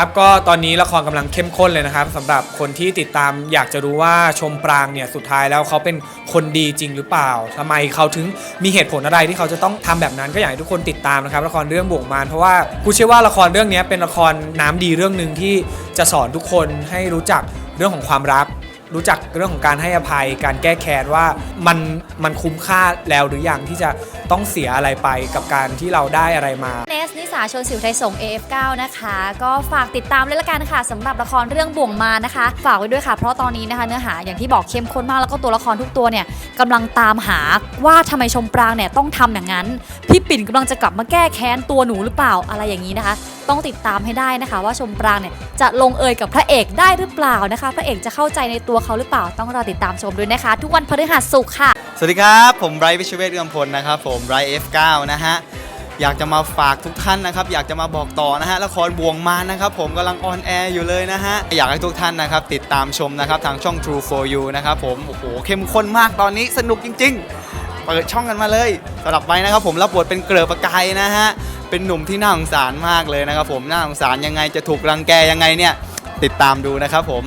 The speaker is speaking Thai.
ครับก็ตอนนี้ละครกำลังเข้มข้นเลยนะครับสำหรับคนที่ติดตามอยากจะรู้ว่าชมปรางเนี่ยสุดท้ายแล้วเขาเป็นคนดีจริงหรือเปล่าทำไมเขาถึงมีเหตุผลอะไรที่เขาจะต้องทำแบบนั้นก็อยากให้ทุกคนติดตามนะครับละครเรื่องบ่วงมารเพราะว่ากูเชื่อว่าละครเรื่องนี้เป็นละครน้ำดีเรื่องหนึ่งที่จะสอนทุกคนให้รู้จักเรื่องของความรัก รู้จักเรื่องของการให้อภัย การแก้แค้นว่ามันมันคุ้มค่าแล้วหรือยังที่จะต้องเสียอะไรไปกับการที่เราได้อะไรมา เนสนิสาชนสิวไทยส่ง AF9 นะคะ ก็ฝากติดตามเลยละกันค่ะสำหรับละครเรื่องบ่วงมานะคะ ฝากไว้ด้วยค่ะ เพราะตอนนี้นะคะเนื้อหาอย่างที่บอกเข้มข้นมากแล้วก็ตัวละครทุกตัวเนี่ยกำลังตามหาว่าทำไมชมปรางเนี่ยต้องทำอย่างนั้น พี่ปิ่นกำลังจะกลับมาแก้แค้นตัวหนูหรือเปล่าอะไรอย่างนี้นะคะ ต้องติดตามให้ได้นะคะ ว่าชมปรางเนี่ยจะลงเอยกับพระเอกได้หรือเปล่านะคะ พระเอกจะเข้าใจในตัวเขาหรือเปล่าต้องรอติดตามชมด้วยนะคะ ทุกวันพฤหัสศุกร์ค่ะ สวัสดีครับ ผมไบรท์วิชเวทเอื้อมพลนะครับผมไบรท์ F9 นะฮะอยากจะมาฝากทุกท่านนะครับ อยากจะมาบอกต่อนะฮะละครบวงมานะครับ ผมกำลังออนแอร์อยู่เลยนะฮะ อยากให้ทุกท่านนะครับ ติดตามชมนะครับ ทางช่อง True for You นะครับผม โอ้โห เข้มข้นมากตอนนี้สนุกจริง ๆ เปิดช่องกันมาเลยสำหรับไบรท์นะครับผมรับบทเป็นเกลือประกายนะฮะ เป็นหนุ่มที่น่าสงสารมากเลยนะครับผมน่าสงสารยังไงจะถูกรังแกยังไงเนี่ยติดตามดูนะครับผม